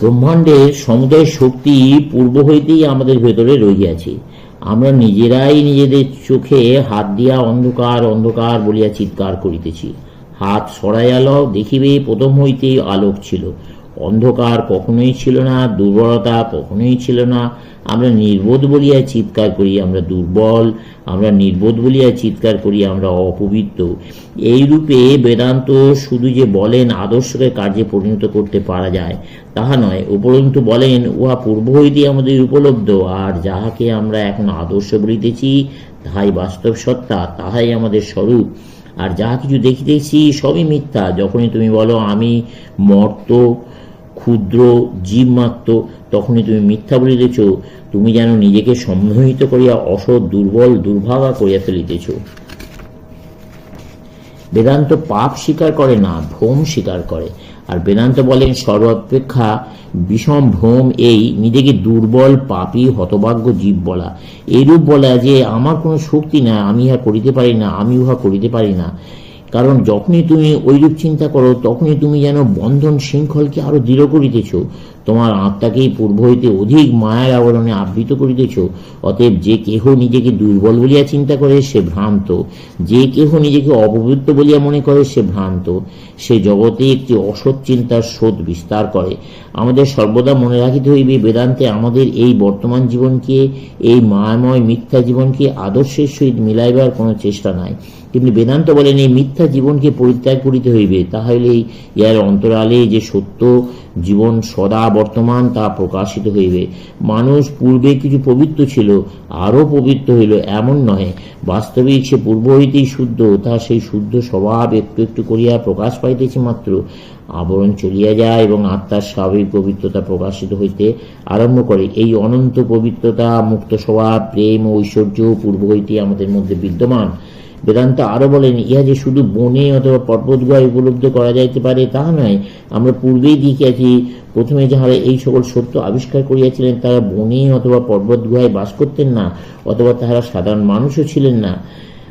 ব্রহ্মাণ্ডের সমুদয় শক্তি পূর্ব হইতেই আমাদের ভেতরে রহিয়াছে। আমরা নিজেরাই নিজেদের চোখে হাত দিয়া অন্ধকার অন্ধকার বলিয়া চিৎকার করিতেছি। হাত সরাইয়া লও, দেখিবে প্রথম হইতেই আলোক ছিল। অন্ধকার কখনোই ছিল না, দুর্বলতা কখনোই ছিল না। আমরা নির্বোধ বলিয়া চিৎকার করি, আমরা দুর্বল। আমরা নির্বোধ বলিয়া চিৎকার করি, আমরা অপবিত্র। এই রূপে বেদান্ত শুধু যে বলেন, আদর্শকে কার্যে পরিণত করতে পারা যায়, তাহা নয়। উপরন্তু বলেন, উহা পূর্ব হইতে আমাদের উপলব্ধ, আর যাহাকে আমরা এখন আদর্শ বলিতেছি, তাহাই বাস্তব সত্তা, তাহাই আমাদের স্বরূপ। আর যাহা কিছু দেখিতেছি, সবই মিথ্যা। যখনই তুমি বলো, আমি মর্ত ক্ষুদ্র জীব মাত্র তখনই তুমি মিথ্যা বলিতেছ তুমি যেন নিজেকে সম্মোহিত করিয়া অসৎ, দুর্বল, দুর্ভাগা করিয়া ফেলিতেছ। বেদান্ত পাপ স্বীকার করে না, ভ্রম স্বীকার করে। আর বেদান্ত বলেন, সর্বাপেক্ষা বিষম ভ্রম এই, নিজেকে দুর্বল, পাপী, হতভাগ্য জীব বলা। এইরূপ বলা যে, আমার কোনো শক্তি না আমি ইহা করিতে পারি না, আমি উহা করিতে পারি না। কারণ যখনই তুমি ওইরূপ চিন্তা করো, তখনই তুমি যেন বন্ধন শৃঙ্খলকে আরও দৃঢ় করিতেছ। তোমার আত্মাকেই পূর্ব হইতে অধিক মায়ার আবরণে আবৃত করিতেছ। অতএব যে কেহ নিজেকে দুর্বল বলিয়া চিন্তা করে, সে ভ্রান্ত। যে কেহ নিজেকে অপবিত্র বলিয়া মনে করে, সে ভ্রান্ত। সে জগতে একটি অসৎ চিন্তার স্রোত বিস্তার করে। আমাদের সর্বদা মনে রাখিতে হইবে, বেদান্তে আমাদের এই বর্তমান জীবনকে, এই মায়াময় মিথ্যা জীবনকে আদর্শের সহিত মিলাইবার কোনো চেষ্টা নাই। কিন্তু বেদান্ত বলেন, এই মিথ্যা জীবনকে পরিত্যাগ করিতে হইবে। তাহলেই ইহার অন্তরালে যে সত্য জীবন সদা বর্তমান, তা প্রকাশিত হইবে। মানুষ পূর্বে কিছু পবিত্র ছিল, আরও পবিত্র হইল, এমন নহে। বাস্তবিক সে পূর্ব হইতেই শুদ্ধ, তা সেই শুদ্ধ স্বভাব একটু একটু করিয়া প্রকাশ পাইতেছে মাত্র। আবরণ চলিয়া যায় এবং আত্মার স্বাভাবিক পবিত্রতা প্রকাশিত হইতে আরম্ভ করে। এই অনন্ত পবিত্রতা, মুক্ত স্বভাব, প্রেম ঐশ্বর্য পূর্ব হইতেই আমাদের মধ্যে বিদ্যমান। বেদান্ত আরও বলেন, ইহা যে শুধু বনে অথবা পর্বত গুহায় উপলব্ধ করা যাইতে পারে তাহা নয়, আমরা পূর্বেই দেখিয়াছি, প্রথমে যাহারা এই সকল সত্য আবিষ্কার করিয়াছিলেন, তারা বনে অথবা পর্বত গুহায় বাস করতেন না, অথবা তাহারা সাধারণ মানুষও ছিলেন না।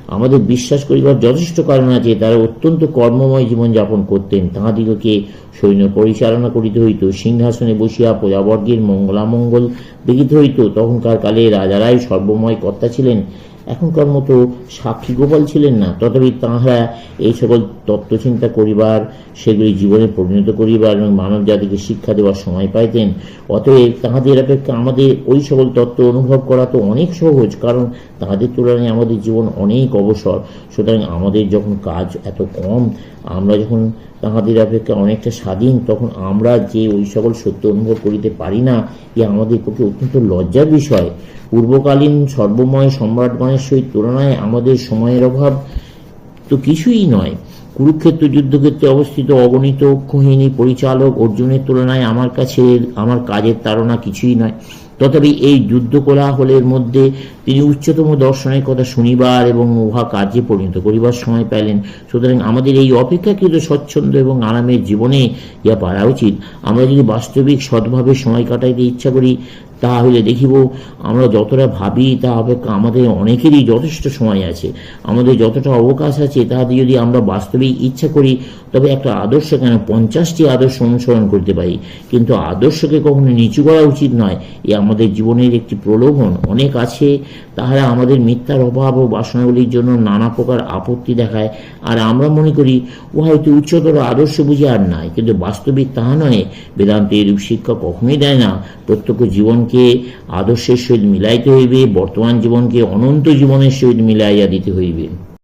আমাদের বিশ্বাস করিবার যথেষ্ট কারণ আছে, তারা অত্যন্ত কর্মময় জীবন যাপন করতেন, তাহাদিগকে সৈন্য পরিচালনা করিতে হইত, সিংহাসনে বসিয়া প্রজাবর্গের মঙ্গলামঙ্গল দেখিতে হইত, তখনকার কালে রাজারাই সর্বময় কর্তা ছিলেন। এখনকার মতো সাক্ষী গোপাল ছিলেন না। তথাপি তাহারা এই সকল তত্ত্বচিন্তা করিবার, সেগুলি জীবনে পরিণত করিবার এবং মানব জাতিকে শিক্ষা দেওয়ার সময় পাইতেন। অতএব তাহাদের অপেক্ষা আমাদের ওই সকল তত্ত্ব অনুভব করা তো অনেক সহজ, কারণ তাহাদের তুলনায় আমাদের জীবন অনেক অবসর। সুতরাং আমাদের যখন কাজ এত কম আমরা যখন তাহাদের অপেক্ষা অনেকটা স্বাধীন, তখন আমরা যে ওই সকল সত্য অনুভব করিতে পারি না, এ আমাদের পক্ষে অত্যন্ত লজ্জার বিষয়। পূর্বকালীন সর্বময় সম্রাটগণের সহিত তুলনায় আমাদের সময়ের অভাব তো কিছুই নয়। কুরুক্ষেত্র যুদ্ধক্ষেত্রে অবস্থিত অগণিত অক্ষহীনী পরিচালক অর্জুনের তুলনায় আমার কাছে আমার কাজের তাড়না কিছুই নয়। তথাপি এই যুদ্ধ কোলাহলের মধ্যে তিনি উচ্চতম দর্শনের কথা শুনিবার এবং উহা কার্যে পরিণত করিবার সময় পেলেন সুতরাং আমাদের এই অপেক্ষাকৃত স্বচ্ছন্দ এবং আরামের জীবনে ইয়া পারা উচিত। আমরা যদি বাস্তবিক সৎভাবে সময় কাটাইতে ইচ্ছা করি, তাহলে দেখিব, আমরা যতটা ভাবি, তা অপেক্ষা আমাদের অনেকেরই যথেষ্ট সময় আছে। আমাদের যতটা অবকাশ আছে, তাহাতে যদি আমরা বাস্তবিক ইচ্ছা করি, তবে একটা আদর্শ কেন পঞ্চাশটি আদর্শ অনুসরণ করতে পারি। কিন্তু আদর্শকে কখনো নিচু করা উচিত নয়। এ আমাদের জীবনের একটি প্রলোভন। অনেক আছে তাহারা আমাদের মিথ্যার অভাব ও বাসনাগুলির জন্য নানা প্রকার আপত্তি দেখায়। আর আমরা মনে করি ও হয়তো উচ্চতর আদর্শ বুঝি আর নাই। কিন্তু বাস্তবিক তাহা নয় বেদান্ত এরূপ শিক্ষা কখনোই দেয় না। প্রত্যক্ষ জীবনকে আদর্শের সহিত মিলাইতে হইবে, বর্তমান জীবনকে অনন্ত জীবনের সহিত মিলাইয়া দিতে হইবে।